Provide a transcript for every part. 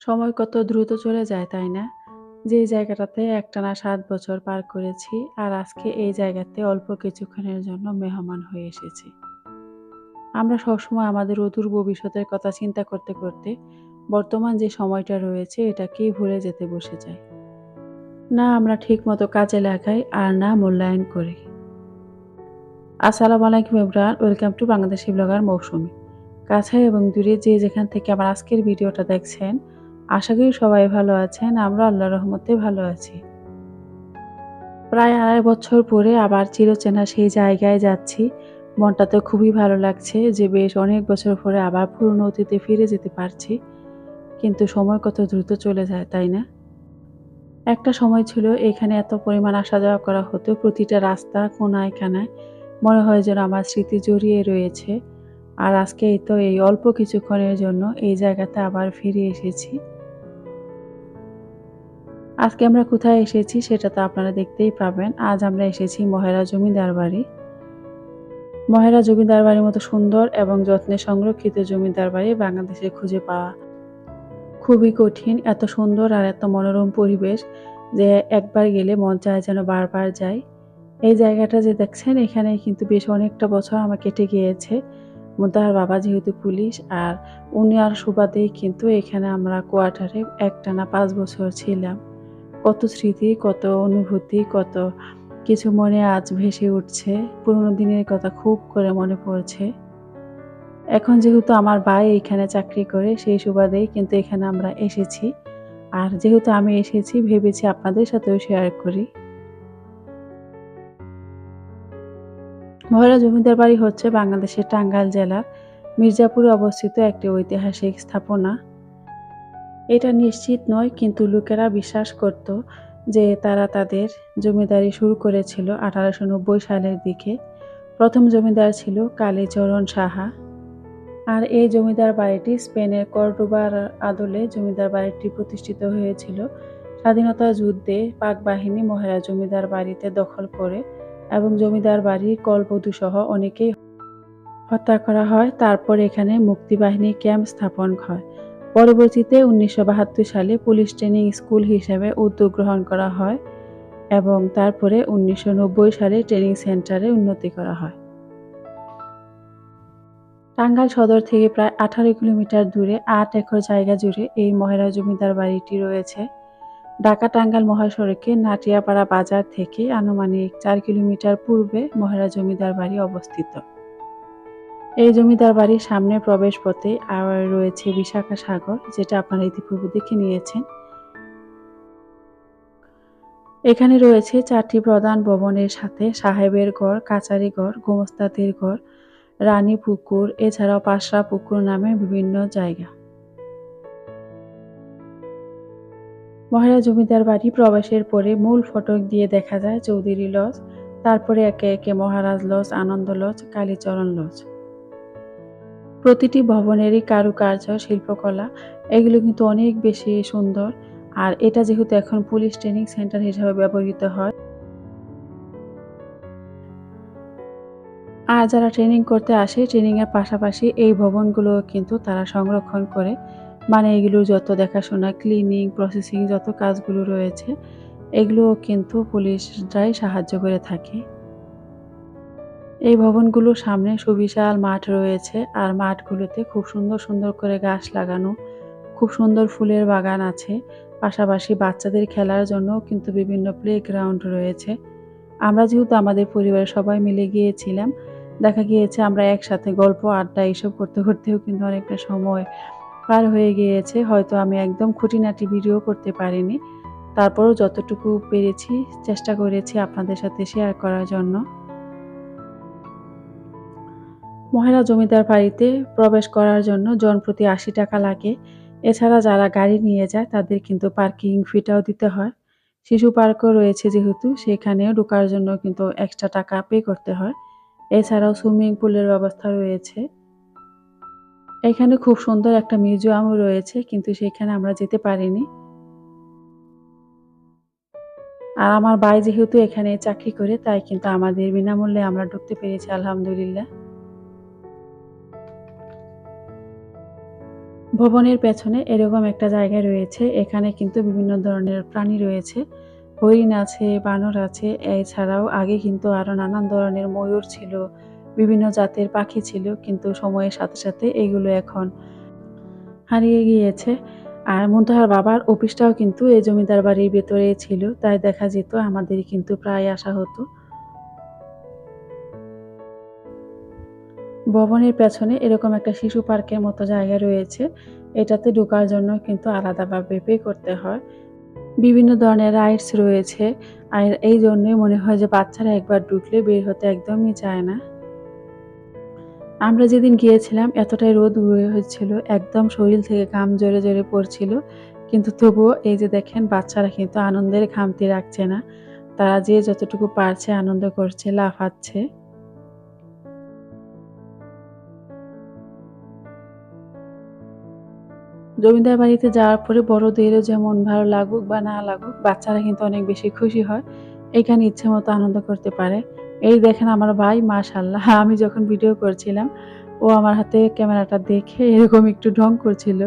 সময় কত দ্রুত চলে যায় তাই না? যে জায়গাটাতে একটানা সাত বছর পার করেছি আর আজকে এই জায়গাতে অল্প কিছুক্ষণের জন্য মেহমান হয়ে এসেছি। আমরা সবসময় আমাদের অদূর ভবিষ্যতের কথা চিন্তা করতে, করতে বর্তমান যে সময়টা রয়েছে এটাকেই ভুলে যেতে বসে যাই। না আমরা ঠিকমতো কাজে লাগাই আর না মূল্যায়ন করি। আসসালামু আলাইকুম everyone, welcome to Bangladeshi blogger Mousumi. কাছে এবং দূরে যে যেখান থেকে আমার আজকের ভিডিওটা দেখছেন, আশা করি সবাই ভালো আছেন। আমরা আল্লাহ রহমতে ভালো আছি। প্রায় আড়াই বছর পরে আবার চিরচেনা সেই জায়গায় যাচ্ছি। মনটা তো খুবই ভালো লাগছে যে বেশ অনেক বছর পরে আবার পুরনো অতীতে ফিরে যেতে পারছি। কিন্তু সময় কত দ্রুত চলে যায়, তাই না? একটা সময় ছিল এখানে এত পরিমাণ আসা যাওয়া করা হতো প্রতিটা রাস্তা কোনায় কানায় মনে হয় যেন আমার স্মৃতি জড়িয়ে রয়েছে আর আজকে তো এই অল্প কিছুক্ষণের জন্য এই জায়গাতে আবার ফিরে এসেছি আজকে আমরা কোথায় এসেছি সেটা তো আপনারা দেখতেই পাবেন। আজ আমরা এসেছি মহেরা জমিদার বাড়ি। মহেরা জমিদার বাড়ির মতো সুন্দর এবং যত্নে সংরক্ষিত জমিদার বাড়ি বাংলাদেশে খুঁজে পাওয়া খুবই কঠিন, এত সুন্দর আর এত মনোরম পরিবেশ যে একবার গেলে মন চায় যেন বারবার যায় এই জায়গাটা যে দেখছেন, এখানে কিন্তু বেশ অনেকটা বছর আমার কেটে গিয়েছে। মুদার বাবা যেহেতু পুলিশ, আর উনি আর সুবাদেই কিন্তু এখানে আমরা কোয়ার্টারে একটানা পাঁচ বছর ছিলাম। কত স্মৃতি, কত অনুভূতি, কত কিছু মনে আজ ভেসে উঠছে। পুরোনো দিনের কথা খুব করে মনে পড়ছে। এখন যেহেতু আমার ভাই এখানে চাকরি করে, সেই সুবাদেই কিন্তু এখানে আমরা এসেছি। আর যেহেতু আমি এসেছি, ভেবেছি আপনাদের সাথেও শেয়ার করি। ময়রা জমিদার বাড়ি হচ্ছে বাংলাদেশের টাঙ্গাইল জেলার মির্জাপুরে অবস্থিত একটি ঐতিহাসিক স্থাপনা। এটা নিশ্চিত নয়, কিন্তু লোকেরা বিশ্বাস করত যে তারা তাদের জমিদারি শুরু করেছিল আঠারোশো নব্বই সালের দিকে। প্রথম জমিদার ছিল কালীচরণ সাহা। আর এই জমিদার বাড়িটি স্পেনের কর্ডোবার আদলে জমিদার বাড়িটি প্রতিষ্ঠিত হয়েছিল। স্বাধীনতা যুদ্ধে পাক বাহিনী মহেরা জমিদার বাড়িতে দখল করে এবং জমিদার বাড়ির কলবধূ সহ অনেকেই হত্যা করা হয়। তারপর এখানে মুক্তিবাহিনী ক্যাম্প স্থাপন হয়। পরবর্তীতে উনিশশো বাহাত্তর সালে পুলিশ ট্রেনিং স্কুল হিসেবে উদ্যোগ গ্রহণ করা হয় এবং তারপরে উনিশশো নব্বই সালে ট্রেনিং সেন্টারে উন্নতি করা হয়। টাঙ্গাইল সদর থেকে প্রায় আঠারো কিলোমিটার দূরে আট একর জায়গা জুড়ে এই মহেরা জমিদার বাড়িটি রয়েছে। ঢাকা টাঙ্গাইল মহাসড়কে নাটিয়াপাড়া বাজার থেকে আনুমানিক চার কিলোমিটার পূর্বে মহেরা জমিদার বাড়ি অবস্থিত। এই জমিদার বাড়ির সামনে প্রবেশ পথে আর রয়েছে বিশাখা সাগর, যেটা আপনারা ইতিপূর্বে দেখে নিয়েছেন। এখানে রয়েছে চারটি প্রধান ভবনের সাথে সাহেবের ঘর, কাচারি ঘর, গোমস্তাদের ঘর, রানী পুকুর, এছাড়াও পাশরা পুকুর নামে বিভিন্ন জায়গা। মহেরা জমিদার বাড়ি প্রবেশের পরে মূল ফটক দিয়ে দেখা যায় চৌধুরী লজ, তারপরে একে একে Maharaj lodge, Anando lodge, Kalicharan lodge. প্রতিটি ভবনেরই কারুকার্য, শিল্পকলা, এগুলো কিন্তু অনেক বেশি সুন্দর। আর এটা যেহেতু এখন পুলিশ ট্রেনিং সেন্টার হিসাবে ব্যবহৃত হয়। আর যারা ট্রেনিং করতে আসে ট্রেনিংয়ের পাশাপাশি এই ভবনগুলো কিন্তু তারা সংরক্ষণ করে। মানে এগুলো যত দেখাশোনা ক্লিনিং প্রসেসিং যত কাজগুলো রয়েছে, এগুলো কিন্তু পুলিশরাই সাহায্য করে থাকে। এই ভবনগুলোর সামনে সুবিশাল মাঠ রয়েছে আর মাঠগুলোতে খুব সুন্দর সুন্দর করে গাছ লাগানো, খুব সুন্দর ফুলের বাগান আছে। পাশাপাশি বাচ্চাদের খেলার জন্য কিন্তু বিভিন্ন প্লে গ্রাউন্ড রয়েছে। আমরা যেহেতু আমাদের পরিবারের সবাই মিলে গিয়েছিলাম, দেখা গিয়েছে আমরা একসাথে গল্প, আড্ডা এইসব করতে করতেও কিন্তু অনেকটা সময় পার হয়ে গিয়েছে। হয়তো আমি একদম খুঁটিনাটি ভিডিও করতে পারিনি। তারপরও যতটুকু পেরেছি, চেষ্টা করেছি আপনাদের সাথে শেয়ার করার জন্য। মহিলা জমিদার বাড়িতে প্রবেশ করার জন্য জনপ্রতি আশি টাকা লাগে। এছাড়া যারা গাড়ি নিয়ে যায়, তাদের কিন্তু পার্কিং ফিটাও দিতে হয়। শিশু পার্কও রয়েছে যেহেতু, সেখানেও ঢোকার জন্য কিন্তু এক্সট্রা টাকা পে করতে হয়। এছাড়াও সুইমিং পুলের ব্যবস্থা রয়েছে। এখানে খুব সুন্দর একটা মিউজিয়ামও রয়েছে, কিন্তু সেখানে আমরা যেতে পারিনি। আর আমার ভাই যেহেতু এখানে চাকরি করে, তাই কিন্তু আমাদের বিনামূল্যে আমরা ঢুকতে পেরেছি, আলহামদুলিল্লাহ। ভবনের পেছনে এরকম একটা জায়গা রয়েছে, এখানে কিন্তু বিভিন্ন ধরনের প্রাণী রয়েছে। হরিণ আছে, বানর আছে, এছাড়াও আগে কিন্তু আরও নানান ধরনের ময়ূর ছিল, বিভিন্ন জাতের পাখি ছিল, কিন্তু সময়ের সাথে সাথে এগুলো এখন হারিয়ে গিয়েছে। আর মুন্তাহার বাবার অফিসটাও কিন্তু এই জমিদার বাড়ির ভেতরে ছিল, তাই দেখা যেত আমাদের কিন্তু প্রায় আসা হতো। ভবনের পেছনে এরকম একটা শিশু পার্কের মতো জায়গা রয়েছে। এটাতে ঢোকার জন্য কিন্তু আলাদাভাবে পে করতে হয়। বিভিন্ন ধরনের রাইডস রয়েছে। আর এই জন্যই মনে হয় যে বাচ্চারা একবার ঢুকলে বের হতে একদমই চায় না। আমরা যেদিন গিয়েছিলাম, এতটাই রোদ হয়েছিল, একদম শরীর থেকে ঘাম জোরে জোরে পড়ছিল। কিন্তু তবুও এই যে দেখেন, বাচ্চারা কিন্তু আনন্দের খামতি রাখছে না। তারা যে যতটুকু পারছে আনন্দ করছে, লাফাচ্ছে। জমিদার বাড়িতে যাওয়ার পরে বড়দেরও যেমন ভালো লাগুক বা না লাগুক, বাচ্চারা কিন্তু অনেক বেশি খুশি হয়। এখানে ইচ্ছে মতো আনন্দ করতে পারে। এই দেখেন আমার ভাই মাশাল্লাহ আমি যখন ভিডিও করছিলাম, ও আমার হাতে ক্যামেরাটা দেখে এরকম একটু ঢং করছিল।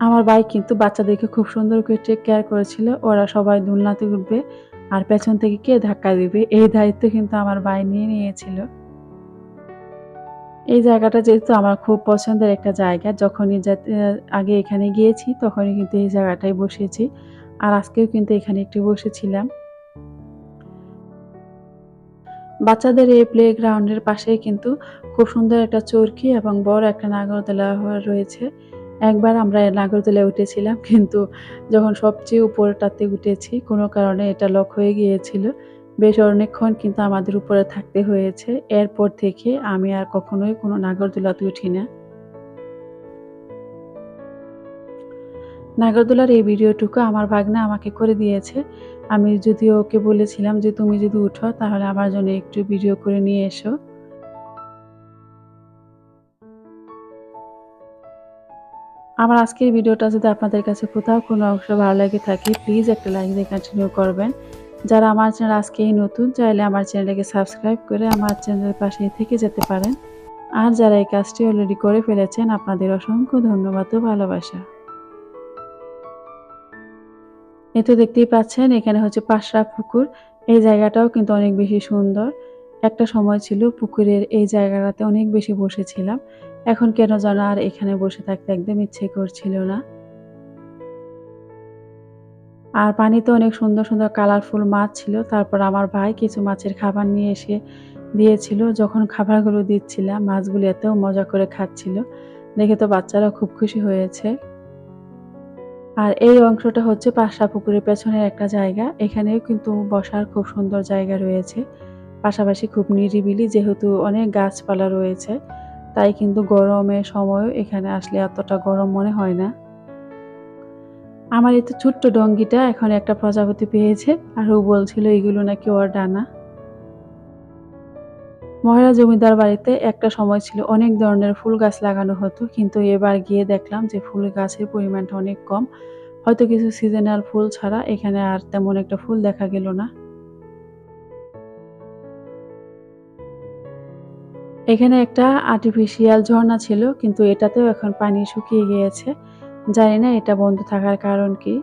আমার ভাই কিন্তু বাচ্চাদেরকে খুব সুন্দর করে টেক কেয়ার করেছিল। ওরা সবাই দুলনাতে উঠবে আর পেছন থেকে কে ধাক্কা দিবে? এই দায়িত্ব কিন্তু আমার ভাই নিয়ে নিয়েছিল। এই জায়গাটা যেহেতু আমার খুব পছন্দের একটা জায়গা, যখনই আগে এখানে গিয়েছি তখনই কিন্তু এই জায়গাটায় বসেছি। আর আজকেও কিন্তু এখানে একটু বসেছিলাম। বাচ্চাদের এই প্লে গ্রাউন্ডের পাশেই কিন্তু খুব সুন্দর একটা চরকি এবং বড় একটা নাগরদোলা রয়েছে। একবার আমরা নাগরদোলায় উঠেছিলাম, কিন্তু যখন সবচেয়ে উপরটাতে উঠেছি কোনো কারণে এটা লক হয়ে গিয়েছিল। বেশ অনেকক্ষণ কিন্তু আমাদের উপরে থাকতে হয়েছে। এরপর থেকে আমি আর কখনোই কোনো নাগরদোলাতে উঠি না। নাগরদোলার এই ভিডিওটুকু আমার ভাগনা আমাকে করে দিয়েছে। আমি যদি ওকে বলেছিলাম যে তুমি যদি উঠো, তাহলে আমার জন্য একটু ভিডিও করে নিয়ে এসো। আমার আজকের ভিডিওটা যদি আপনাদের কাছে কোথাও কোনো অংশ ভালো লাগে থাকে প্লিজ একটা লাইক দিয়ে কন্টিনিউ করবেন। যারা আমার চ্যানেল আজকেই নতুন, চাইলে আমার চ্যানেলটাকে সাবস্ক্রাইব করে আমার চ্যানেলের পাশে থেকে যেতে পারেন। আর যারা এই কাজটি অলরেডি করে ফেলেছেন, আপনাদের অসংখ্য ধন্যবাদ ও ভালোবাসা। এ তো দেখতেই পাচ্ছেন, এখানে হচ্ছে পাশরা পুকুর। এই জায়গাটাও কিন্তু অনেক বেশি সুন্দর। একটা সময় ছিল পুকুরের এই জায়গাটাতে অনেক বেশি বসেছিলাম। এখন কেন যেন আর এখানে বসে থাকতে একদম ইচ্ছে করছিল না। আর পানিতে অনেক সুন্দর সুন্দর কালারফুল মাছ ছিল। তারপর আমার ভাই কিছু মাছের খাবার নিয়ে এসে দিয়েছিল। যখন খাবারগুলো দিচ্ছিলাম, মাছগুলো এতেও মজা করে খাচ্ছিল। দেখে তো বাচ্চারা খুব খুশি হয়েছে। আর এই অংশটা হচ্ছে পাশা পুকুরের পেছনের একটা জায়গা। এখানেও কিন্তু বসার খুব সুন্দর জায়গা রয়েছে। পাশাপাশি খুব নিরিবিলি, যেহেতু অনেক গাছপালা রয়েছে, তাই কিন্তু গরমের সময়ও এখানে আসলে এতটা গরম মনে হয় না। আমার এই তো ছোট্ট ডঙ্গিটা, এখন একটা প্রজাপতি পেয়েছে, আর ও বলছিল এগুলো নাকি ওর ডানা। মহারা জমিদার বাড়িতে একটা সময় ছিল অনেক ধরনের ফুল গাছ লাগানো হতো, কিন্তু এবার গিয়ে দেখলাম যে ফুল গাছের পরিমাণটা অনেক কম। হয়তো কিছু সিজনাল ফুল ছাড়া এখানে আর তেমন একটা ফুল দেখা গেল না। এখানে একটা আর্টিফিশিয়াল ঝর্ণা ছিল, কিন্তু এটাতেও এখন পানি শুকিয়ে গিয়েছে। জানি না এটা বন্ধ থাকার কারণ কি।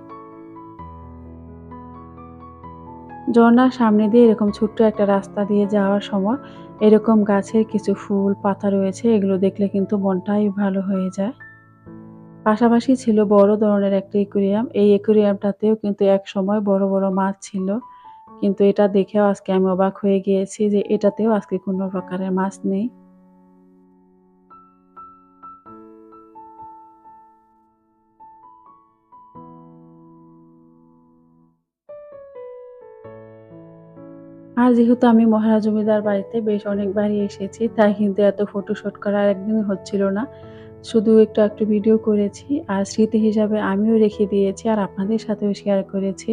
ঝর্ণার সামনে দিয়ে এরকম ছোট্ট একটা রাস্তা দিয়ে যাওয়ার সময় এরকম গাছের কিছু ফুল, পাতা রয়েছে, এগুলো দেখলে কিন্তু মনটাই ভালো হয়ে যায়। পাশাপাশি ছিল বড় ধরনের একটা একুরিয়াম। এই একুরিয়ামটাতেও কিন্তু এক সময় বড় বড় মাছ ছিল। কিন্তু এটা দেখেও আজকে আমি অবাক হয়ে গিয়েছি যে এটাতেও আজকে কোনো প্রকারের মাছ নেই। আর যেহেতু আমি মহারাজ জমিদার বাড়িতে বেশ অনেকবারই এসেছি, তাই কিন্তু এত ফটোশ্যুট করার একদিনই হচ্ছিল না। শুধু একটু একটু ভিডিও করেছি, আর স্মৃতি হিসাবে আমিও রেখে দিয়েছি, আর আপনাদের সাথেও শেয়ার করেছি।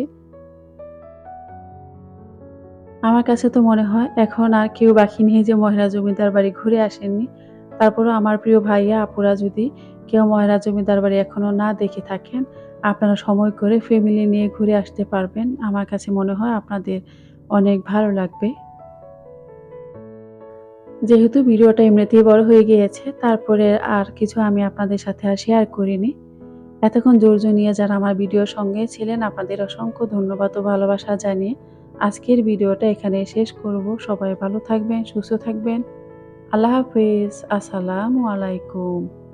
আমার কাছে তো মনে হয় এখন আর কেউ বাকি নেই যে মহারাজ জমিদার বাড়ি ঘুরে আসেননি। তারপরও আমার প্রিয় ভাইয়া, আপুরা যদি কেউ মহারাজ জমিদার বাড়ি এখনও না দেখে থাকেন, আপনারা সময় করে ফ্যামিলি নিয়ে ঘুরে আসতে পারবেন। আমার কাছে মনে হয় আপনাদের অনেক ভালো লাগবে। যেহেতু ভিডিওটা এমনিতেই বড় হয়ে গিয়েছে, তারপরে আর কিছু আমি আপনাদের সাথে আর শেয়ার করিনি। এতক্ষণ ধৈর্য নিয়ে যারা আমার ভিডিওর সঙ্গে ছিলেন, আপনাদের অসংখ্য ধন্যবাদ ও ভালোবাসা জানিয়ে আজকের ভিডিওটা এখানে শেষ করব। সবাই ভালো থাকবেন, সুস্থ থাকবেন। আল্লাহ হাফেজ। আসসালামু আলাইকুম।